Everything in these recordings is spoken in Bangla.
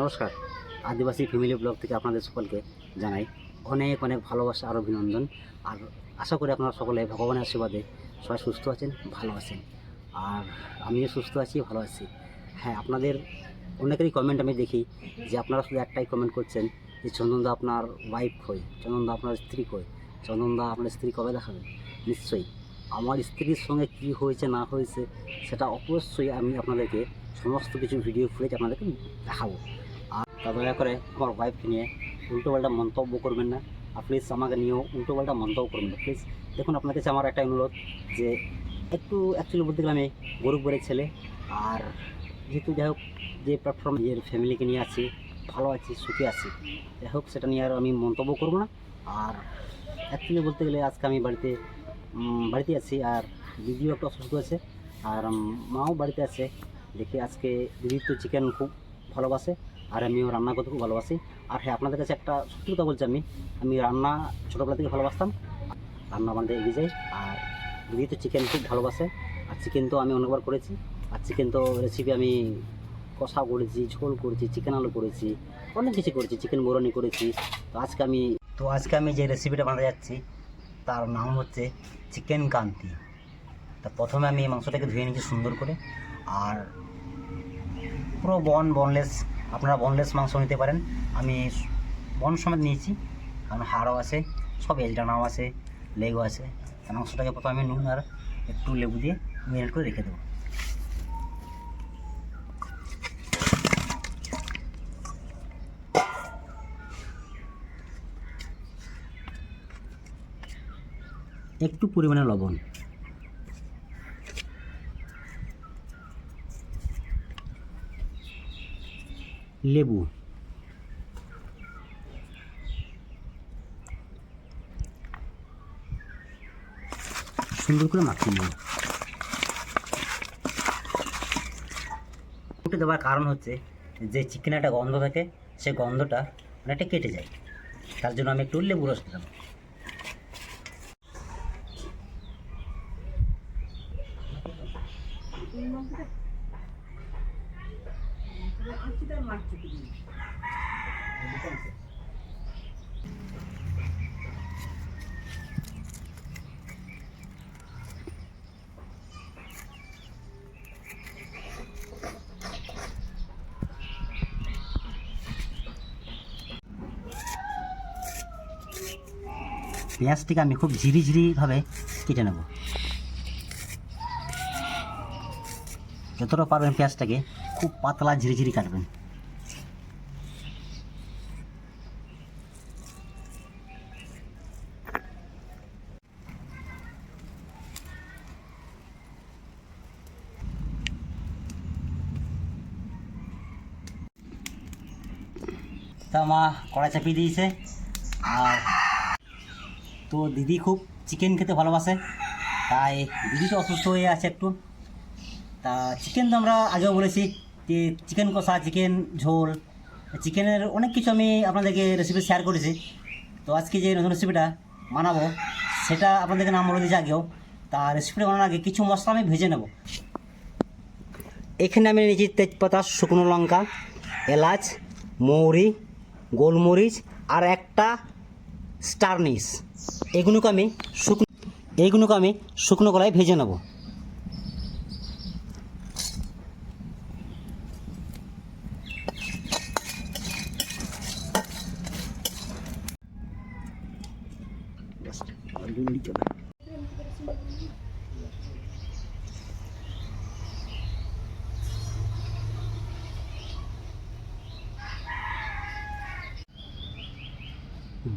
নমস্কার। আদিবাসী ফ্যামিলি ব্লগ থেকে আপনাদের সকলকে জানাই অনেক অনেক ভালোবাসা আর অভিনন্দন। আর আশা করি আপনারা সকলে ভগবানের আশীর্বাদে সবাই সুস্থ আছেন, ভালো আছেন। আর আমিও সুস্থ আছি, ভালো আছি। হ্যাঁ আপনাদের অনেকেরই কমেন্ট আমি দেখি যে আপনারা শুধু একটাই কমেন্ট করছেন যে চন্দনদা আপনার ওয়াইফ হই চন্দনদা আপনার স্ত্রী কই, চন্দনদা আপনার স্ত্রী কবে দেখাবেন নিশ্চয়ই। আমার স্ত্রীর সঙ্গে কি হয়েছে, না হয়েছে, সেটা অবশ্যই আমি আপনাদেরকে সমস্ত কিছু ভিডিও ফুটেজ আপনাদেরকে দেখাবো। তা দয়া করে আমার ওয়াইফকে নিয়ে উল্টোপাল্টা মন্তব্য করবেন না। আর প্লিজ আমাকে নিয়েও উল্টোপাল্টা মন্তব্য করবেন না। প্লিজ দেখুন, আপনার কাছে আমার একটা অনুরোধ যে একটু অ্যাকচুয়ালি বলতে গেলে আমি গরিব ঘরের ছেলে। আর যেহেতু যাই হোক, যে প্ল্যাটফর্ম নিজের ফ্যামিলিকে নিয়ে আছি, ভালো আছি, সুখে আছি, যাই হোক, সেটা নিয়ে আর আমি মন্তব্য করব না। আর অ্যাকচুয়ালি বলতে গেলে আজকে আমি বাড়িতে বাড়িতে আছি আর দিদিও একটু অসুস্থ আছে। আর মাও বাড়িতে আছে। দেখি আজকে দিদি তো চিকেন খুব ভালোবাসে। আর আমিও রান্না করতে খুব ভালোবাসি। আর হ্যাঁ আপনাদের কাছে একটা সত্যি কথা বলছি আমি আমি রান্না ছোটোবেলা থেকে ভালোবাসতাম। রান্না বানাতে এগিয়ে যাই। আর দিদি তো চিকেন খুব ভালোবাসে। আর চিকেন তো আমি অনেকবার করেছি। আর চিকেন তো রেসিপি আমি কষা করেছি, ঝোল করেছি চিকেন আলু করেছি, অনেক কিছু করেছি চিকেন বোরানি করেছি। তো আজকে আমি, তো আজকে আমি যে রেসিপিটা বানাতে যাচ্ছি, তার নাম হচ্ছে চিকেন কান্তি। তা প্রথমে আমি মাংসটাকে ধুয়ে নিয়েছি সুন্দর করে। আর পুরো বন বনলেস আপনারা বনলেস মাংস নিতে পারেন। আমি বন সমেত নিয়েছি, কারণ হাড়ও আছে, সব এলডানাও আছে, লেগও আছে। মাংসটাকে প্রথমে আমি নুন আর একটু লেবু দিয়ে মেরিনেট করে রেখে দেবো। একটু পরিমাণে লবণ। লেবু। সুন্দর করে মাখিয়ে ফুটে দেওয়ার কারণ হচ্ছে যে চিকেনের একটা গন্ধ থাকে সেই গন্ধটা অনেকটা কেটে যায়। তার জন্য আমি একটু লেবু রস দিলাম। পেঁয়াজটিকে আমি খুব ঝিরি ঝিরিভাবে কেটে নেব। যতটা পারবেন পেঁয়াজটাকে খুব পাতলা ঝিরি ঝিরি কাটবেন। তা মা, কড়াই চাপিয়ে দিয়েছে। আর তো দিদি খুব চিকেন খেতে ভালোবাসে। তাই দিদি তো অসুস্থ হয়ে আছে একটু। তা চিকেন তো আমরা আগেও বলেছি যে চিকেন কষা চিকেন ঝোল চিকেনের অনেক কিছু আমি আপনাদেরকে রেসিপি শেয়ার করেছি। তো আজকে যে নতুন রেসিপিটা বানাবো, সেটা আপনাদেরকে নাম বলে দিয়েছি আগেও। তা রেসিপিটা বানানোর আগে কিছু মশলা আমি ভেজে নেব। এখানে আমি নিয়েছি তেজপাতা, শুকনো লঙ্কা, এলাচ, মৌরি, গোলমরিচ আর একটা স্টারনিস। এগুলোকে আমি শুকনো এইগুলোকে আমি শুকনো কলায় ভেজে নেব।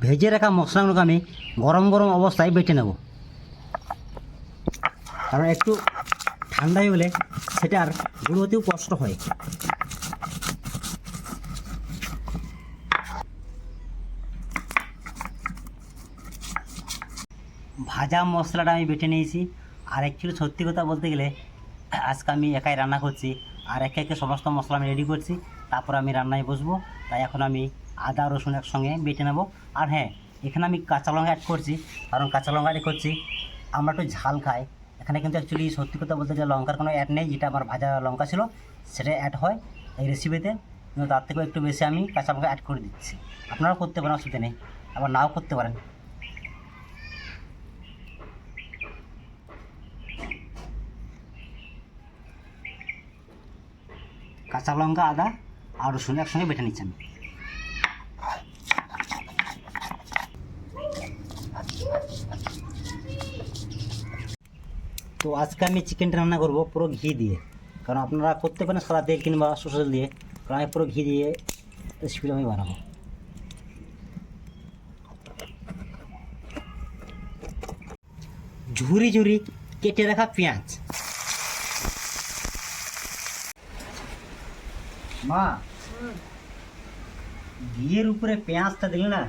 ভেজে রাখা মশলাগুলোকে আমি গরম গরম অবস্থায় বেটে নেব। কারণ একটু ঠান্ডা গেলে সেটা আর গুঁড়ো হতেও কষ্ট হয়। ভাজা মশলাটা আমি বেটে নিয়েছি। আর অ্যাকচুয়ালি সত্যি কথা বলতে গেলে, আজকে আমি একাই রান্না করছি। আর একে একে সমস্ত মশলা আমি রেডি করছি। তারপর আমি রান্নায় বসবো। তাই এখন আমি আদা, রসুন একসঙ্গে বেটে নেব। আর হ্যাঁ এখানে আমি কাঁচা লঙ্কা অ্যাড করছি। কারণ কাঁচা লঙ্কা অ্যাড করছি, আমরা একটু ঝাল খাই। এখানে কিন্তু অ্যাকচুয়ালি সত্যি কথা বলতে যে লঙ্কার কোনো অ্যাড নেই, যেটা আমার ভাজা লঙ্কা ছিল, সেটা অ্যাড হয় এই রেসিপিতে কিন্তু তার থেকেও একটু বেশি আমি কাঁচা লঙ্কা অ্যাড করে দিচ্ছি। আপনারাও করতে পারেন, অসুবিধা নেই। আবার নাও করতে পারেন। কাঁচা লঙ্কা, আদা আর রসুন একসঙ্গে বেটে নিচ্ছি আমি। তো আজকে আমি চিকেনটা রান্না করব পুরো ঘি দিয়ে। কারণ আপনারা করতে পারেন সাদা তেল কিংবা সরষে দিয়ে কারণ আমি পুরো ঘি দিয়ে রেসিপিটা আমি বানাবো। ঝুরি ঝুরি কেটে রাখা পেঁয়াজ। মা ঘিয়ের উপরে পেঁয়াজটা দিলে না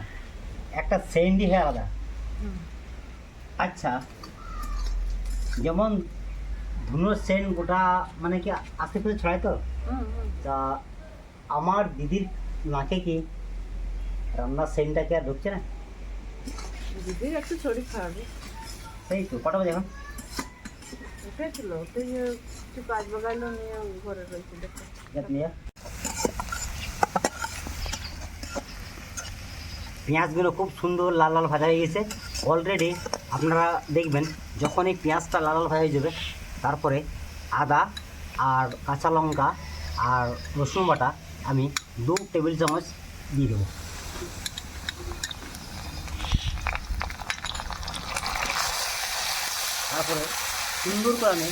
একটা সেন্ডি হয়ে আলাদা। আচ্ছা যেমন ধুনোর সেন্ট গোটা মানে কি আশেপাশে ছড়ায় তো? তা আমার দিদির নাকে কি রান্নার সেন্টটা কি আর ঢুকছে না? দিদির একটু শরীর খারাপ সেই তো কটা বাজে এখন? উঠেছিল তুই একটু কাজ বাগাইলো নিয়ে ঘরে রয়েছে দেখো। পেঁয়াজগুলো খুব সুন্দর লাল লাল ভাজা হয়ে গেছে। অলরেডি আপনারা দেখবেন যখন এই পেঁয়াজটা লাল হয়ে যাবে, তারপরে আদা আর কাঁচা লঙ্কা আর রসুন বাটা আমি দু টেবিল চামচ দিয়ে দেবো। তারপরে সুন্দর করে আমি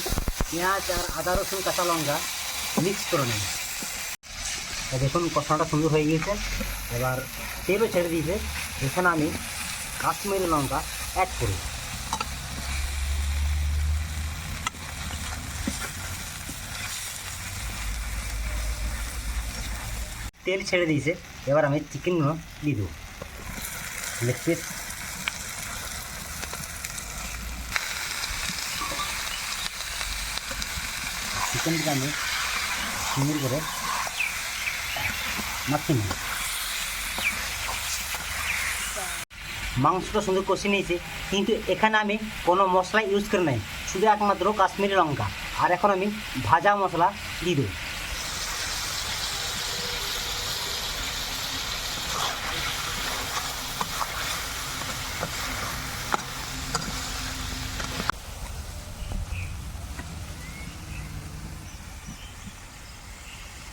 পেঁয়াজ আর আদা, রসুন, কাঁচা লঙ্কা মিক্স করে নেব। দেখুন কষাটা সুন্দর হয়ে গিয়েছে। এবার তেলও ছেড়ে দিয়েছে। এখানে আমি কাশ্মীরি লঙ্কা অ্যাড করি তেল ছেড়ে দিয়েছে, এবার আমি চিকেনগুলো দিয়ে দেবো। লেগ পিস চিকেনটা আমি সুন্দর করে মাখিয়ে নেব। মাংসটা সুন্দর কষে নিয়েছি। কিন্তু এখানে আমি কোনো মশলা ইউজ করে নাই। শুধু একমাত্র কাশ্মীরি লঙ্কা। আর এখন আমি ভাজা মশলা দিয়ে দেবো।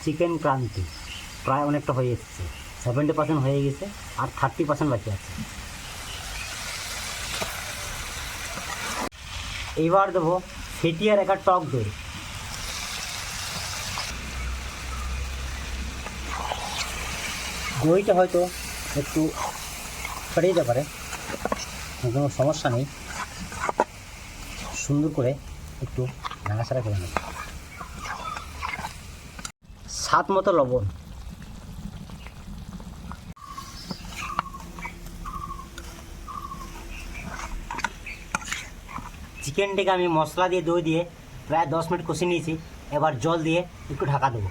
চিকেন ক্রান্তি। প্রায় অনেকটা হয়ে এসেছে। সেভেন্টি পার্সেন্ট হয়ে গেছে, আর থার্টি পার্সেন্ট বাকি আছে। এইবার দেবো ফেটিয়ার একটা টক দই। দইটা হয়তো একটু ফেটে যেতে পারে, কোনো সমস্যা নেই। সুন্দর করে একটু নাড়াচাড়া করে নেব। স্বাদ মতো লবণ। চিকেনটাকে আমি মশলা দিয়ে, দই দিয়ে প্রায় দশ মিনিট কষে নিয়েছি। এবার জল দিয়ে একটু ঢাকা দেবো।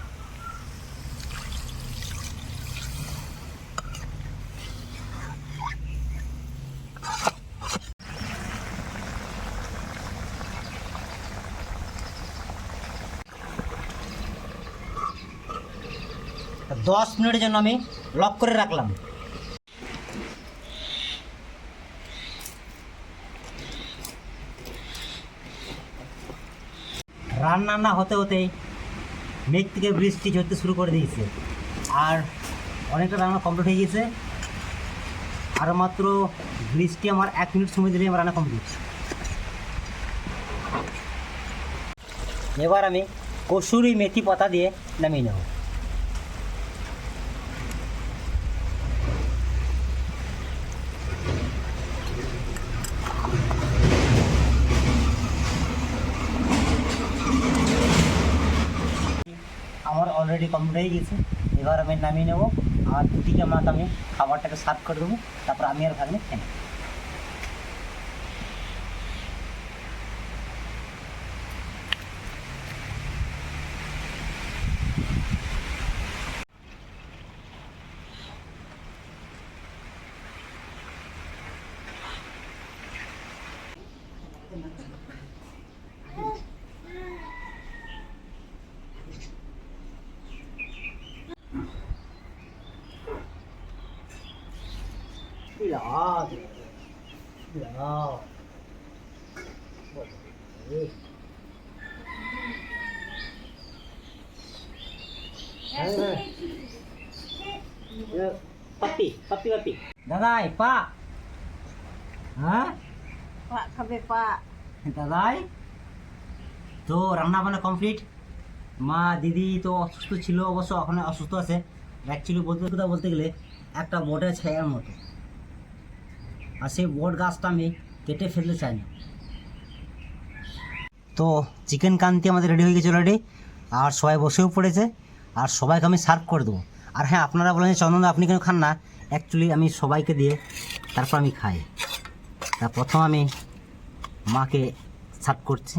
দশ মিনিটের জন্য আমি লক করে রাখলাম। রান্না না হতে হতেই মেঘ থেকে বৃষ্টি ঝরতে শুরু করে দিয়েছে। আর অনেকটা রান্না কমপ্লিট হয়ে গেছে। আর মাত্র বৃষ্টি আমার এক মিনিট সময় দিলেই আমার রান্না কমপ্লিট এবার আমি কসুরি মেথি পাতা দিয়ে নামিয়ে নেব আমার অলরেডি কমপ্লিট হয়ে গেছে। এবার আমি নামিয়ে নেব। আমার দুটিকে মাছ আমি খাবারটাকে সার্ভ করে দেবো। তারপর আমি আর ভাগ্নে খেয়ে নেব। Pilar. Pilar. পাপি পাপি পাপি দাদাই পা হ্যাঁ পা খাবে পা দাদাই তো রান্না বান্না কমপ্লিট মা দিদি তো অসুস্থ ছিল অবশ্য এখন অসুস্থ আছে অ্যাকচুয়ালি বলতে কথা বলতে গেলে একটা বটের ছায়ার মতো আর সেই বট গাছটা আমি কেটে ফেলতে চাই না। তো চিকেন কান্তি আমাদের রেডি হয়ে গেছে অলরেডি আর সবাই বসেও পড়েছে। আর সবাইকে আমি সার্ভ করে দেবো। আর হ্যাঁ আপনারা বলেন চন্দন আপনি কেন খান না? অ্যাকচুয়ালি আমি সবাইকে দিয়ে তারপর আমি খাই। তা প্রথম আমি মাকে সার্ভ করছি।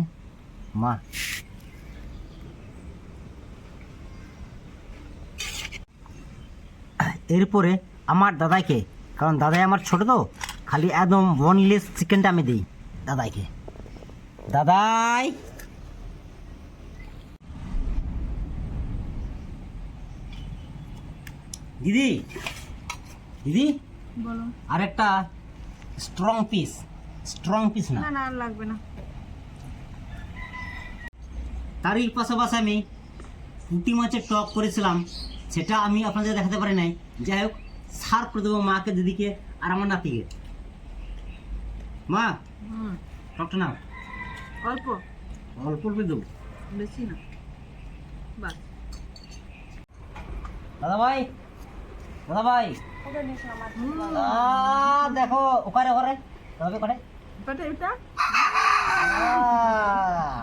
মা। এরপরে আমার দাদাইকে, কারণ দাদাই আমার ছোট তো খালি একদম বোনলেস চিকেনটা আমি দিই। দাদাইকে। দাদাই! দিদি! দিদি! বলো। আরেকটা স্ট্রং পিস স্ট্রং পিস না? না লাগবে না। তারই পাশাপাশি আমি পুঁটি মাছের টক করেছিলাম। সেটা আমি আপনাদের দেখাতে পারি নাই। যাই হোক সার করে দেবো মাকে দিদিকে আর আমার নাতিকে। মা টকটা নাও। অল্প। অল্প অল্প দেবো। বেশি না। বাস দাদা ভাই দাদা ভাই দেখো ওখানে ওখানে। তবে আহ,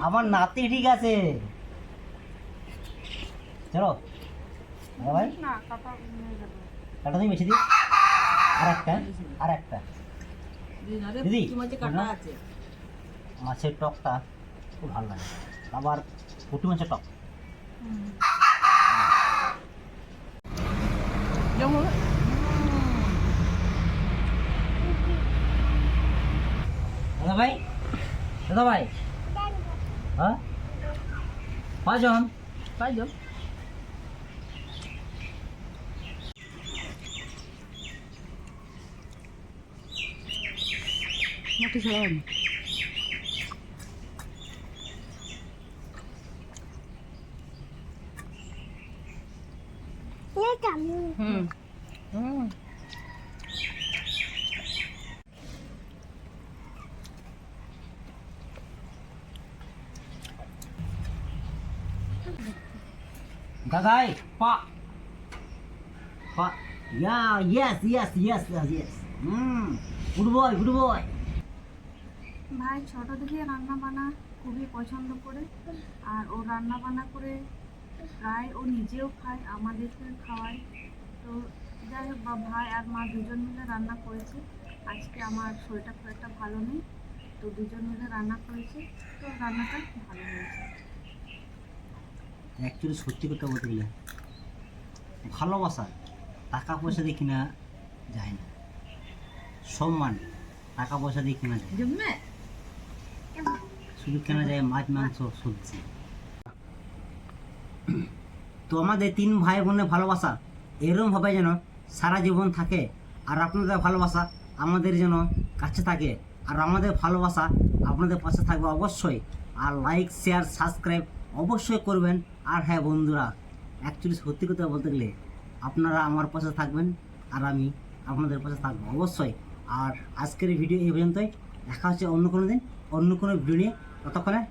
আমার নাতি ঠিক আছে। চলো। দাদা ভাই কাটা তুমি বেশি দিই আর একটা আর একটা দিদি, মাছের টকটা খুব ভালো লাগে। আবার পুঁটি মাছের টক। যেমন দাদা ভাই দাদা ভাই। হ্যাঁ? পাঁচজন? পাই যাও মাটি ছাড়া হয়নি হুম হুম দাদাই পা পা yeah yes yes yes yes hmm good boy good boy ভাই ছোট থেকে রান্না বান্না খুবই পছন্দ করে। আর ও রান্না বান্না করে প্রায় ও নিজেও খায় আমাদেরকে খাওয়ায়। তো যাই হোক বা ভাই আর মা দুজন মিলে রান্না করেছে। আজকে আমার শরীরটা খুব একটা ভালো নেই তো দুজন মিলে রান্না করেছে। তো রান্নাটা ভালো হয়েছে। অ্যাকচুয়ালি সত্যি কথা বলতে গেলে ভালোবাসা টাকা পয়সা দিয়ে কিনা যায় না। সম্মান টাকা পয়সা দিয়ে কেনা যায় শুধু কেনা যায় মাছ তো আমাদের তিন ভাই বোনের ভালোবাসা এরকমভাবে যেন সারা জীবন থাকে আর আপনাদের ভালোবাসা আমাদের যেন কাছে থাকে আর আমাদের ভালোবাসা আপনাদের পাশে থাকবে অবশ্যই। আর লাইক শেয়ার সাবস্ক্রাইব অবশ্যই করবেন। আর হ্যাঁ বন্ধুরা অ্যাকচুয়ালি সত্যি কথা বলতে গেলে আপনারা আমার পাশে থাকবেন আর আমি আপনাদের পাশে থাকব অবশ্যই। আর আজকের ভিডিও এই পর্যন্তই। দেখা হচ্ছে অন্য কোনো দিন, অন্য কোনো ভিডিও নিয়ে। 男ね。